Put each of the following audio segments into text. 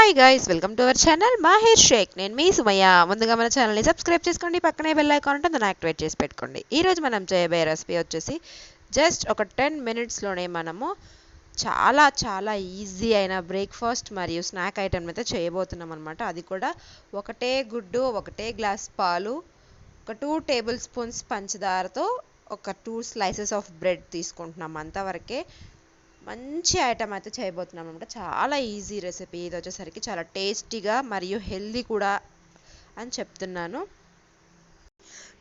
Hi guys welcome to our channel Maher Shaik నేను మీ Sumayya. ముందుగా మన ఛానల్ని సబ్స్క్రైబ్ చేసుకోండి పక్కనే బెల్ ఐకాన్ ఉంటుంది దాన్ని యాక్టివేట్ చేసి పెట్టుకోండి. ఈరోజు మనం చేయబోయే రెసిపీ వచ్చేసి జస్ట్ ఒక టెన్ మినిట్స్లోనే మనము చాలా చాలా ఈజీ అయిన బ్రేక్ఫాస్ట్ మరియు స్నాక్ ఐటమ్ అయితే చేయబోతున్నాం అనమాట అది కూడా ఒకటే గుడ్డు ఒకటే గ్లాస్ పాలు ఒక టూ టేబుల్ స్పూన్స్ పంచదారతో ఒక టూ స్లైసెస్ ఆఫ్ బ్రెడ్ తీసుకుంటున్నాం అంతవరకే. మంచి ఐటమ్ అయితే చేయబోతున్నాం అనమాట చాలా ఈజీ రెసిపీ. ఇది వచ్చేసరికి చాలా టేస్టీగా మరియు హెల్దీ కూడా అని చెప్తున్నాను.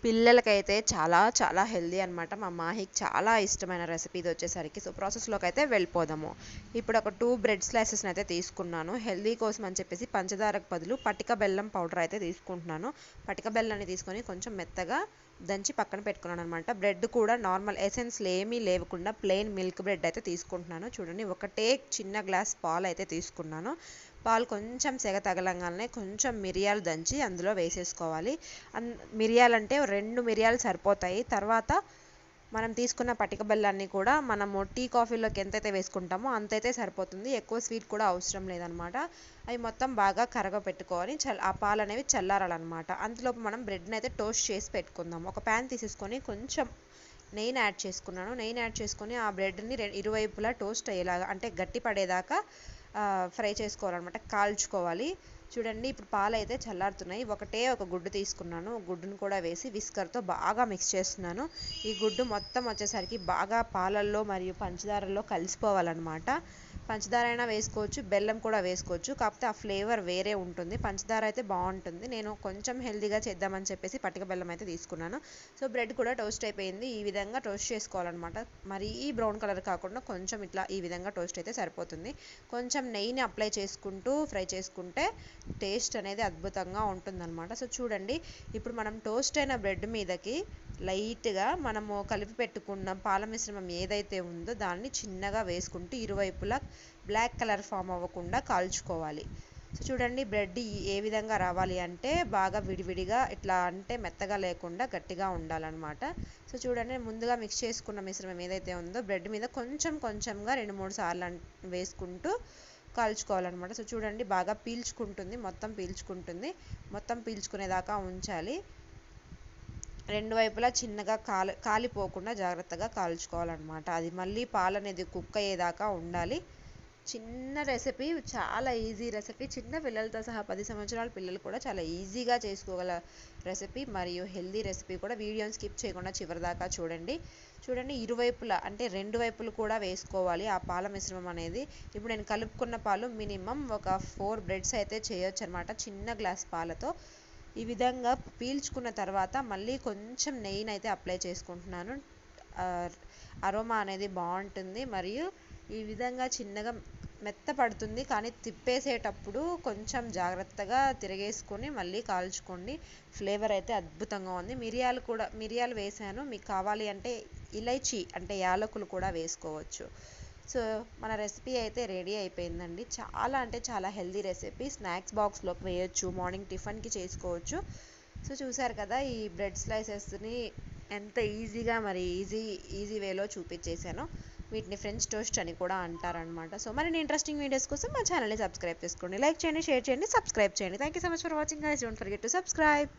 పిల్లలకైతే చాలా చాలా హెల్దీ అనమాట మా మాహికి చాలా ఇష్టమైన రెసిపీ ఇది వచ్చేసరికి. సో ప్రాసెస్లోకి అయితే వెళ్ళిపోదాము. ఇప్పుడు ఒక టూ బ్రెడ్ స్లైసెస్ని అయితే తీసుకున్నాను. హెల్దీ కోసం అని చెప్పేసి పంచదారకు బదులు పటిక బెల్లం పౌడర్ అయితే తీసుకుంటున్నాను. పటిక బెల్లాన్ని తీసుకొని కొంచెం మెత్తగా దంచి పక్కన పెట్టుకున్నాను అనమాట బ్రెడ్ కూడా నార్మల్ ఎసెన్స్లు ఏమీ లేకుండా ప్లెయిన్ మిల్క్ బ్రెడ్ అయితే తీసుకుంటున్నాను. చూడండి ఒకటే చిన్న గ్లాస్ పాలు అయితే తీసుకున్నాను. పాలు కొంచెం సెగ తగలంగానే కొంచెం మిరియాలు దంచి అందులో వేసేసుకోవాలి. అన్ మిరియాలు అంటే రెండు మిరియాలు సరిపోతాయి. తర్వాత మనం తీసుకున్న పటిక బెల్లాన్ని కూడా మనము టీ కాఫీలోకి ఎంతైతే వేసుకుంటామో అంతైతే సరిపోతుంది. ఎక్కువ స్వీట్ కూడా అవసరం లేదనమాట. అవి మొత్తం బాగా కరగపెట్టుకొని చల్ ఆ పాలు అనేవి చల్లారాలన్నమాట అంతలోపు మనం బ్రెడ్ని అయితే టోస్ట్ చేసి పెట్టుకుందాం. ఒక ప్యాన్ తీసేసుకొని కొంచెం నెయ్యిని యాడ్ చేసుకున్నాను. నెయ్యిని యాడ్ చేసుకొని ఆ బ్రెడ్ని ఇరువైపులా టోస్ట్ అయ్యేలాగా అంటే గట్టి పడేదాకా ఫ్రై చేసుకోవాలన్నమాట కాల్చుకోవాలి. చూడండి ఇప్పుడు పాలు అయితే చల్లారుతున్నాయి. ఒకటే ఒక గుడ్డు తీసుకున్నాను. గుడ్డును కూడా వేసి విస్కర్తో బాగా మిక్స్ చేస్తున్నాను. ఈ గుడ్డు మొత్తం వచ్చేసరికి బాగా పాలల్లో మరియు పంచదారలో కలిసిపోవాలన్నమాట. పంచదార అయినా వేసుకోవచ్చు బెల్లం కూడా వేసుకోవచ్చు. కాకపోతే ఆ ఫ్లేవర్ వేరే ఉంటుంది. పంచదార అయితే బాగుంటుంది. నేను కొంచెం హెల్దీగా చేద్దామని చెప్పేసి పట్టిక బెల్లం అయితే తీసుకున్నాను. సో బ్రెడ్ కూడా టోస్ట్ అయిపోయింది. ఈ విధంగా టోస్ట్ చేసుకోవాలన్నమాట. మరి ఈ బ్రౌన్ కలర్ కాకుండా కొంచెం ఇట్లా ఈ విధంగా టోస్ట్ అయితే సరిపోతుంది. కొంచెం నెయ్యిని అప్లై చేసుకుంటూ ఫ్రై చేసుకుంటే టేస్ట్ అనేది అద్భుతంగా ఉంటుందన్నమాట. సో చూడండి. ఇప్పుడు మనం టోస్ట్ అయిన బ్రెడ్ మీదకి లైట్గా మనము కలిపి పెట్టుకున్న పాల మిశ్రమం ఏదైతే ఉందో దాన్ని చిన్నగా వేసుకుంటూ ఇరువైపులా బ్లాక్ కలర్ ఫామ్ అవ్వకుండా కాల్చుకోవాలి. సో చూడండి బ్రెడ్ ఏ విధంగా రావాలి అంటే బాగా విడివిడిగా ఇట్లా అంటే మెత్తగా లేకుండా గట్టిగా ఉండాలన్నమాట. సో చూడండి ముందుగా మిక్స్ చేసుకున్న మిశ్రమం ఏదైతే ఉందో బ్రెడ్ మీద కొంచెం కొంచెంగా రెండు మూడు సార్లు వేసుకుంటూ కాల్చుకోవాలన్నమాట. సో చూడండి బాగా పీల్చుకుంటుంది మొత్తం పీల్చుకుంటుంది. మొత్తం పీల్చుకునేదాకా ఉంచాలి. రెండు వైపులా చిన్నగా కాలి కాలిపోకుండా జాగ్రత్తగా కాల్చుకోవాలన్నమాట. అది మళ్ళీ పాలు అనేది కుక్ అయ్యేదాకా ఉండాలి. చిన్న రెసిపీ చాలా ఈజీ రెసిపీ. చిన్న పిల్లలతో సహా పది సంవత్సరాల పిల్లలు కూడా చాలా ఈజీగా చేసుకోగల రెసిపీ మరియు హెల్దీ రెసిపీ కూడా వీడియోని స్కిప్ చేయకుండా చివరిదాకా చూడండి. చూడండి ఇరువైపులా అంటే రెండు వైపులు కూడా వేసుకోవాలి. ఆ పాల మిశ్రమం అనేది ఇప్పుడు నేను కలుపుకున్న పాలు మినిమం ఒక ఫోర్ బ్రెడ్స్ అయితే చేయొచ్చు అనమాట చిన్న గ్లాస్ పాలతో. ఈ విధంగా పీల్చుకున్న తర్వాత మళ్ళీ కొంచెం నెయ్యిని అయితే అప్లై చేసుకుంటున్నాను. అరోమా అనేది బాగుంటుంది మరియు ఈ విధంగా చిన్నగా మెత్తపడుతుంది కానీ తిప్పేసేటప్పుడు కొంచెం జాగ్రత్తగా తిరిగేసుకొని మళ్ళీ కాల్చుకోండి. ఫ్లేవర్ అయితే అద్భుతంగా ఉంది. మిరియాలు కూడా మిరియాలు వేసాను. మీకు కావాలి అంటే ఇలైచి అంటే యాలకులు కూడా వేసుకోవచ్చు. సో మన రెసిపీ అయితే రెడీ అయిపోయిందండి. చాలా అంటే చాలా హెల్దీ రెసిపీ. స్నాక్స్ బాక్స్లోకి వేయొచ్చు మార్నింగ్ టిఫిన్కి చేసుకోవచ్చు. సో చూసారు కదా ఈ బ్రెడ్ స్లైసెస్ని ఎంత ఈజీగా మరి ఈజీ ఈజీ వేలో చూపించేశాను. వీటిని ఫ్రెంచ్ టోస్ట్ అని కూడా అంటారనమాట సో మరిన్ని ఇంట్రెస్టింగ్ వీడియోస్ కోసం మా ఛానల్ని సబ్స్క్రైబ్ చేసుకోండి. లైక్ చేయండి షేర్ చేయండి సబ్స్క్రైబ్ చేయండి. Thank you so much for watching guys don't forget to subscribe